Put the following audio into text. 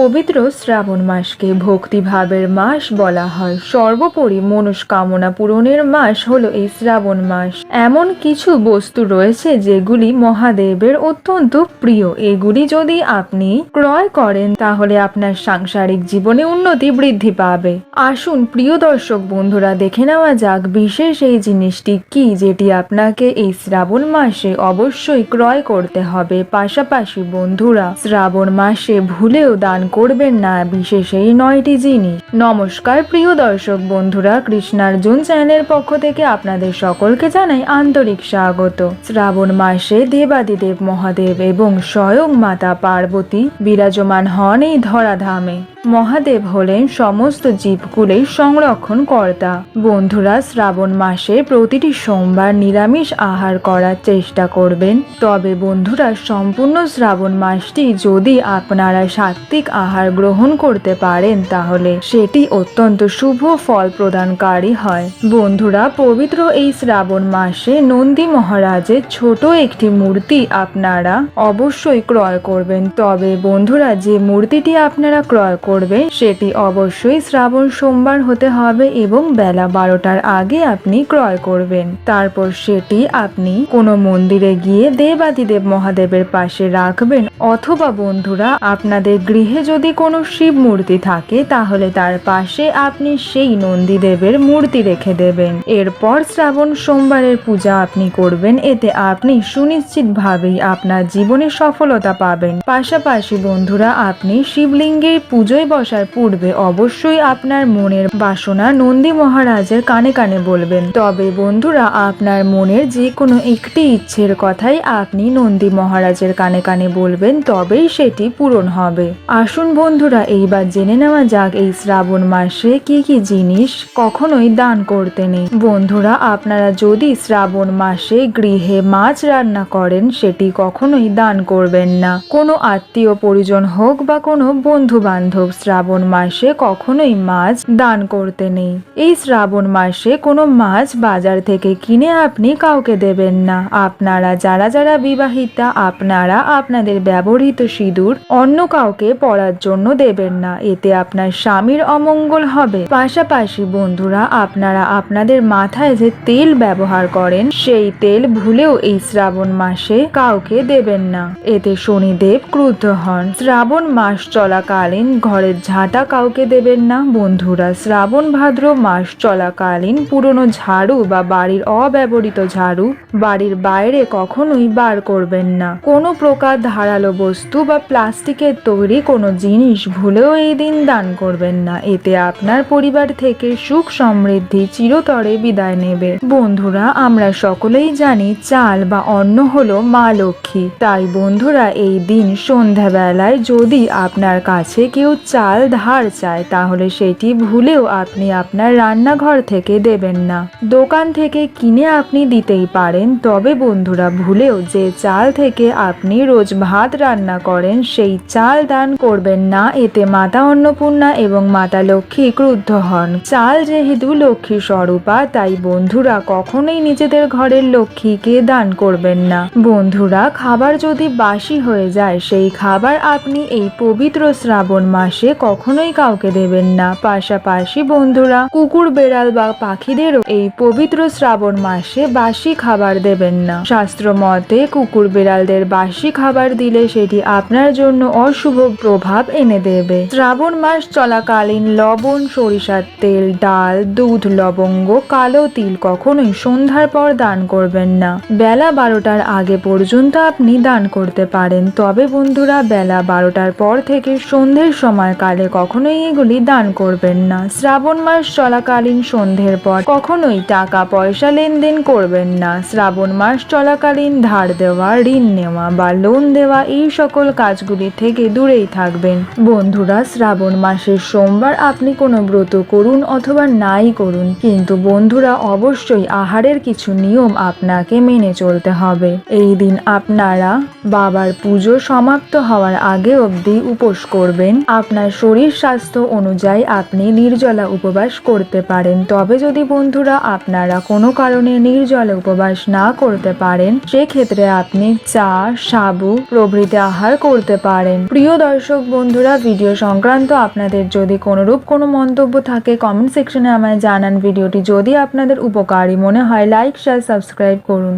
পবিত্র শ্রাবণ মাসকে ভক্তিভাবের মাস বলা হয়। সর্বোপরি মনস্কামনা পূরণের মাস হলো এই শ্রাবণ মাস। এমন কিছু বস্তু রয়েছে যেগুলি মহাদেবের অত্যন্ত প্রিয়। এগুলি যদি আপনি ক্রয় করেন, তাহলে আপনার সাংসারিক জীবনে উন্নতি বৃদ্ধি পাবে। আসুন প্রিয় দর্শক বন্ধুরা, দেখে নেওয়া যাক বিশেষ এই জিনিসটি কি যেটি আপনাকে এই শ্রাবণ মাসে অবশ্যই ক্রয় করতে হবে। পাশাপাশি বন্ধুরা, শ্রাবণ মাসে ভুলেও দান করবেন না, বিশেষ এই নয়টি জিনিস। নমস্কার প্রিয় দর্শক বন্ধুরা, কৃষ্ণার্জুন চ্যানেলের পক্ষ থেকে আপনাদের সকলকে জানাই আন্তরিক স্বাগত। শ্রাবণ মাসে দেবাদিদেব মহাদেব এবং স্বয়ং মাতা পার্বতী বিরাজমান হন এই ধরাধামে। মহাদেব হলেন সমস্ত জীবকুলের সংরক্ষণ কর্তা বন্ধুরা, শ্রাবণ মাসে প্রতিটি সোমবার নিরামিষ আহার করার চেষ্টা করবেন। তবে বন্ধুরা, সম্পূর্ণ শ্রাবণ মাসটি যদি আপনারা সাত্ত্বিক আহার গ্রহণ করতে পারেন, তাহলে সেটি অত্যন্ত শুভ ফল প্রদানকারী হয়। বন্ধুরা, পবিত্র এই শ্রাবণ মাসে নন্দী মহারাজের ছোট একটি মূর্তি আপনারা অবশ্যই ক্রয় করবেন। তবে বন্ধুরা, যে মূর্তিটি আপনারা ক্রয় সেটি অবশ্যই শ্রাবণ সোমবার হতে হবে এবং বেলা বারোটার আগে আপনি ক্রয় করবেন। তারপর সেটি আপনি কোনো মন্দিরে গিয়ে দেবাদিদেব মহাদেবের পাশে রাখবেন অথবা বন্ধুরা, আপনাদের গৃহে যদি কোনো শিব মূর্তি থাকে, তাহলে তার পাশে আপনি সেই নন্দীদেবের মূর্তি রেখে দেবেন। এরপর শ্রাবণ সোমবারের পূজা আপনি করবেন, এতে আপনি সুনিশ্চিতভাবেই আপনার জীবনে সফলতা পাবেন। পাশাপাশি বন্ধুরা, আপনি শিবলিঙ্গের পুজোয় বসার পূর্বে অবশ্যই আপনার মনের বাসনা নন্দী মহারাজের কানে কানে বলবেন। তবে বন্ধুরা, আপনার মনের যে কোনো একটি ইচ্ছের কথাই আপনি নন্দী মহারাজের কানে কানে বলবেন, তবেই সেটি পূরণ হবে। আসুন বন্ধুরা, এইবার জেনে নেওয়া যাক এই শ্রাবণ মাসে কি কি জিনিস কখনোই দান করতে নেই। বন্ধুরা, আপনারা যদি শ্রাবণ মাসে গৃহে মাছ রান্না করেন, সেটি কখনোই দান করবেন না। কোনো আত্মীয় পরিজন হোক বা কোনো বন্ধু বান্ধব শ্রাবণ মাসে কখনোই মাছ দান করতে নেই। এই শ্রাবণ মাসে কোনো মাছ বাজার থেকে কিনে আপনি কাউকে দেবেন না। আপনারা যারা যারা বিবাহিতা, আপনারা আপনাদের ব্যবহৃত সিঁদুর অন্য কাউকে পরার জন্য দেবেন না। এতে আপনার স্বামীর অমঙ্গল হবে। পাশাপাশি বন্ধুরা, আপনারা আপনাদের মাথায় যে তেল ব্যবহার করেন, সেই তেল ভুলেও এই শ্রাবণ মাসে কাউকে দেবেন না। এতে শনিদেব ক্রুদ্ধ হন। শ্রাবণ মাস চলাকালীন ঘরের ঝাঁটা কাউকে দেবেন না, বন্ধুরা। শ্রাবণ ভাদ্র মাস চলাকালীন পুরনো ঝাড়ু বা বাড়ির অব্যবহৃত ঝাড়ু বাড়ির বাইরে কখনোই বার করবেন না। কোনো প্রকার ধারালো বস্তু বা প্লাস্টিকের তৈরি কোনো জিনিস ভুলেও এই দিন দান করবেন না। এতে আপনার পরিবার থেকে সুখ সমৃদ্ধি চিরতরে বিদায় নেবে। বন্ধুরা, আমরা সকলেই জানি চাল বা অন্ন হলো মা লক্ষ্মী। তাই বন্ধুরা, এই দিন সন্ধ্যাবেলায় যদি আপনার কাছে কেউ চাল ধার চায় তাহলে সেটি ভুলেও আপনি আপনার রান্নাঘর থেকে দেবেন না। দোকান থেকে কিনে আপনি দিতেই পারেন, তবে বন্ধুরা ভুলেও যে চাল থেকে আপনি রোজ ভাত রান্না করেন, সেই চাল দান করবেন না, এতে মাতা অন্নপূর্ণা এবং মাতা লক্ষ্মী ক্রুদ্ধ হন। চাল যেহেতু লক্ষ্মী স্বরূপা, তাই বন্ধুরা কখনোই নিজেদের ঘরের লক্ষ্মীকে দান করবেন না। বন্ধুরা, খাবার যদি বাসি হয়ে যায়, সেই খাবার আপনি এই পবিত্র শ্রাবণ মাসে কখনোই কাউকে দেবেন না। পাশাপাশি বন্ধুরা, কুকুর, বেড়াল বা পাখিদেরও এই পবিত্র শ্রাবণ মাসে বাসি খাবার দেবেন না। শাস্ত্র মতে, কুকুর, বেড়ালদের বাসি খাবার দিলে সেটি আপনার জন্য অশুভ প্রভাব এনে দেবে। শ্রাবণ মাস চলাকালীন লবণ, সরিষার তেল, ডাল, দুধ, লবঙ্গ, কালো তিল কখনোই সন্ধ্যার পর দান করবেন না। বেলা বারোটার আগে পর্যন্ত আপনি দান করতে পারেন। তবে বন্ধুরা, বেলা বারোটার পর থেকে সন্ধ্যের সময়কালে কখনোই এগুলি দান করবেন না। শ্রাবণ মাস চলাকালীন সন্ধ্যের পর কখনোই টাকা পয়সা লেনদেন করবেন না। শ্রাবণ মাস চলাকালীন ধার দেওয়া, ঋণ নেওয়া বা লোন দেওয়া এই সকল কাজগুলি থেকে দূরেই থাকবেন। বন্ধুরা, শ্রাবণ মাসের সোমবার আপনি কোনো ব্রত করুন অথবা নাই করুন, কিন্তু বন্ধুরা, অবশ্যই আহারের কিছু নিয়ম আপনাকে মেনে চলতে হবে। এই দিন আপনারা বাবার পুজো সমাপ্ত হওয়ার আগে অবধি উপোস করবেন। আপনার শরীর স্বাস্থ্য অনুযায়ী আপনি নির্জলা উপবাস করতে পারেন। তবে যদি বন্ধুরা আপনারা কোনো কারণে নির্জলা উপবাস না করতে পারেন, সেক্ষেত্রে আপনি চা, সাবু প্রভৃতি আহার করতে পারেন। প্রিয় দর্শক বন্ধুরা, ভিডিও সংক্রান্ত আপনাদের যদি কোনোরূপ কোনো মন্তব্য থাকে কমেন্ট সেকশনে আমায় জানান। ভিডিওটি যদি আপনাদের উপকারী মনে হয় লাইক শেয়ার সাবস্ক্রাইব করুন।